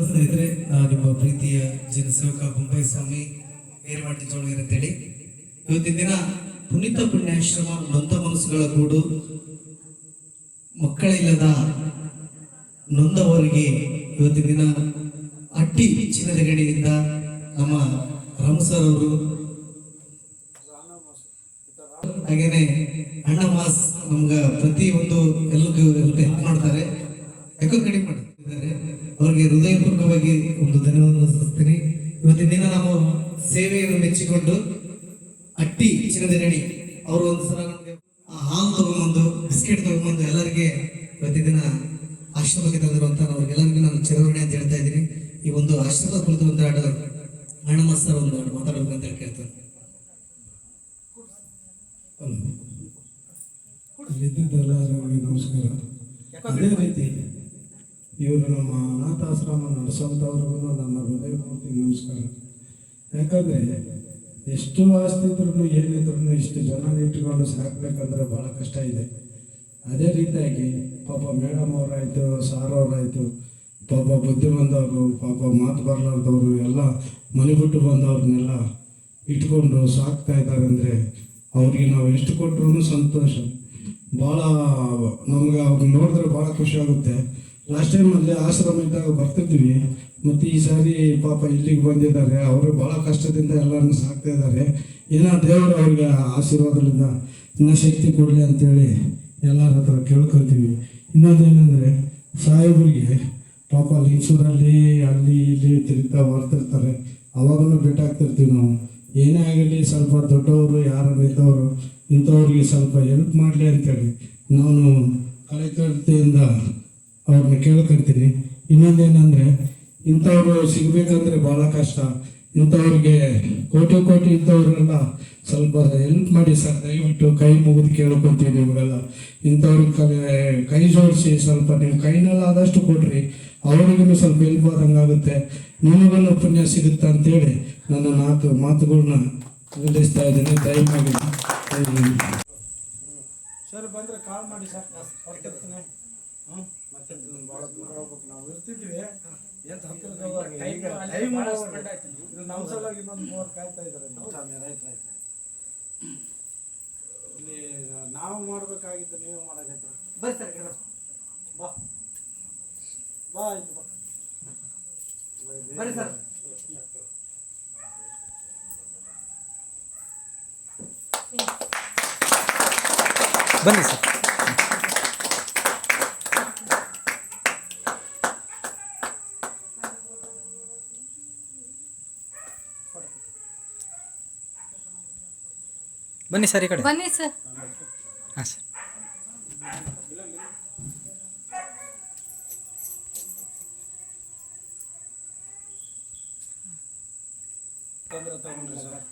ಸ್ನೇಹಿತರೆ ನಿಮ್ಮ ಪ್ರೀತಿಯ ಜನಸೇವಕ ಬೊಂಬೈ ಸ್ವಾಮಿ ಏರ್ವಾಟಿ ಜೋಳಗಿರಿ ಅಂತೇಳಿ ಇವತ್ತಿನ ದಿನ ಪುನೀತ ಪುಣ್ಯಾಶ್ರಮ ನೊಂದ ಮನಸ್ಸುಗಳ ಗೂಡು ಮಕ್ಕಳಿಲ್ಲದ ನೊಂದವರಿಗೆ ಇವತ್ತಿನ ದಿನ ಅಟ್ಟಿ ಚಿನ್ನದ ಗಣಿಯಿಂದ ನಮ್ಮ ರಾಮ್ ಅವರು ಹಾಗೇನೆ ಅಣ್ಣ ಮಾಸ್ ನಮ್ಗ ಪ್ರತಿ ಒಂದು ಎಲ್ಲರಿಗೂ ಹೆಲ್ಪ್ ಮಾಡ್ತಾರೆ. ಯಾಕೋ ಇವತ್ತಿನ ದಿನ ನಾವು ಸೇವೆಯನ್ನು ಮೆಚ್ಚಿಕೊಂಡು ಅಟ್ಟಿ ಚಿನ್ನದ ರೆಡಿ ಅವರು ಒಂದು ಸಲ ಹಾಲು ತಗೊಂಬಂದು ಬಿಸ್ಕೆಟ್ ತಗೊಂಬಂದು ಎಲ್ಲರಿಗೆ ಪ್ರತಿದಿನ ದಿನ ಆಶ್ರಮಕ್ಕೆ ತಂದಿರುವಂತ ಅವ್ರಿಗೆಲ್ಲರಿಗೂ ನಾನು ಚಿರಋಣಿ ಅಂತ ಹೇಳ್ತಾ ಇದ್ದೀನಿ. ಈ ಒಂದು ಆಶ್ರಮ ಕುರಿತು ಒಂದು ಎರಡು ಅಣ್ಣ ಮಾಸ್ ಸರ್ ಒಂದು ಮಾತಾಡಬೇಕು ಅಂತ ಹೇಳಿ ಕೇಳ್ತಾರೆ ನಮಸ್ಕಾರ. ಅದೇ ರೀತಿ ಇವರು ನಮ್ಮ ಅನಾಥಾಶ್ರಮ ನಡೆಸೋಂಥವ್ರಿಗೂ ನನ್ನ ಹೃದಯಪೂರ್ತಿ ನಮಸ್ಕಾರ. ಯಾಕಂದರೆ ಎಷ್ಟು ಆಸ್ತಿ ಇದ್ರೂ ಏನಿದ್ರು ಇಷ್ಟು ಜನ ಇಟ್ಕೊಂಡು ಸಾಕ್ಬೇಕಂದ್ರೆ ಭಾಳ ಕಷ್ಟ ಇದೆ. ಅದೇ ರೀತಿಯಾಗಿ ಪಾಪ ಮೇಡಮ್ ಅವರಾಯಿತು, ಸಾರ್ ಅವರಾಯಿತು, ಪಾಪ ಬುದ್ಧಿ ಬಂದವರು, ಪಾಪ ಮಾತು ಬರಲಾರ್ದವರು ಎಲ್ಲ ಮನೆ ಬಿಟ್ಟು ಬಂದವ್ರನ್ನೆಲ್ಲ ಇಟ್ಕೊಂಡು ಸಾಕ್ತಾ ಇದ್ದಾರೆ ಅಂದರೆ ಅವ್ರಿಗೆ ನಾವು ಎಷ್ಟು ಕೊಟ್ಟರು ಸಂತೋಷ. ಭಾಳ ನಮ್ಗೆ ಅವ್ರನ್ನ ನೋಡಿದ್ರೆ ಭಾಳ ಖುಷಿ ಆಗುತ್ತೆ. ಲಾಸ್ಟ್ ಟೈಮ್ ಅಲ್ಲಿ ಆಶ್ರಮ ಇದ್ದಾಗ ಬರ್ತಿದ್ವಿ. ಮತ್ತು ಈ ಸಾರಿ ಪಾಪ ಇಲ್ಲಿಗೆ ಬಂದಿದ್ದಾರೆ. ಅವರು ಭಾಳ ಕಷ್ಟದಿಂದ ಎಲ್ಲರನ್ನು ಸಾಕ್ತಾ ಇದ್ದಾರೆ. ಇನ್ನು ದೇವರು ಅವ್ರಿಗೆ ಆಶೀರ್ವಾದದಿಂದ ಇನ್ನ ಶಕ್ತಿ ಕೊಡಲಿ ಅಂತೇಳಿ ಎಲ್ಲರ ಹತ್ರ ಕೇಳ್ಕೊತೀವಿ ಏನಂದರೆ, ಸಾಹೇಬರಿಗೆ ಪಾಪ ಲಿಂಗಸೂರಲ್ಲಿ ಅಲ್ಲಿ ಇಲ್ಲಿ ತಿರುಗ್ತಾ ಬರ್ತಿರ್ತಾರೆ ಅವಾಗಲೂ ಭೇಟಾಗ್ತಿರ್ತೀವಿ ನಾವು. ಏನೇ ಆಗಲಿ ಸ್ವಲ್ಪ ದೊಡ್ಡವರು, ಯಾರು ಇದ್ದವರು ಇಂಥವ್ರಿಗೆ ಸ್ವಲ್ಪ ಹೆಲ್ಪ್ ಮಾಡಲಿ ಅಂತೇಳಿ ನಾನು ಕಳೆಕಟ್ಟಿಯಿಂದ ಅವ್ರನ್ನ ಕೇಳ್ಕೊಳ್ತೀನಿ ಇನ್ನೊಂದೇನೆಂದರೆ ಇಂಥವ್ರು ಸಿಗಬೇಕಂದ್ರೆ ಭಾಳ ಕಷ್ಟ. ಇಂಥವ್ರಿಗೆ ಕೋಟಿ ಕೋಟಿ ಇದ್ದವರೆಲ್ಲ ಸ್ವಲ್ಪ ಹೆಲ್ಪ್ ಮಾಡಿ ಸರ್, ದಯವಿಟ್ಟು ಕೈ ಮುಗಿದು ಕೇಳ್ಕೊತೀವಿ ನಿಮಗೆಲ್ಲ. ಇಂಥವ್ರಿಗೆ ಕೈ- ಜೋಡಿಸಿ ಸ್ವಲ್ಪ ನೀವು ಕೈನಲ್ಲಾದಷ್ಟು ಕೊಡ್ರಿ. ಅವರಿಗೂ ಸ್ವಲ್ಪ ಹೆಲ್ಪ್ ಆದಂಗಾಗುತ್ತೆ. ನಿಮಗೆಲ್ಲ ಪುಣ್ಯ ಸಿಗುತ್ತೆ ಅಂತೇಳಿ ನನ್ನ ನಾಲ್ಕು ಮಾತುಗಳನ್ನ ನಿಲ್ಲಿಸ್ತಾ ಇದ್ದೀನಿ. ದಯಮಾಡಿ. ಸರ್, ಬಂದ್ರೆ ಕಾಲ್ ಮಾಡಿ ಸರ್. ಹ್ಞೂ ಮತ್ತೆ ಭಾಳ ದೂರ ಹೋಗ್ಬೇಕು ನಾವು ಇರ್ತಿದ್ವಿ ಎಂತ ಹತ್ತಿರ ಈಗ ಟೈಮ್ ಇದು ಸಲುವಾಗಿ ಇನ್ನೊಂದು ಕಾಯ್ತಾ ಇದ್ದಾರೆ ಇಲ್ಲಿ ನಾವು ಮಾಡ್ಬೇಕಾಗಿತ್ತು ನೀವು ಮಾಡಕತ್ತೀರಿ ಬರ್ರಿ ಸರ್ ಬಾ ಬಾ ಬಾ ಬರ್ರಿ ಸರ್ ಬನ್ನಿ ಸರ್. ಬನ್ನಿ ಸರ್ ಈ ಕಡೆ. ಬನ್ನಿ ಸರ್. ಹಾಂ ಸರ್. ತೊಂದರೆ ತಗೊಂಡ್ರಿ ಸರ್.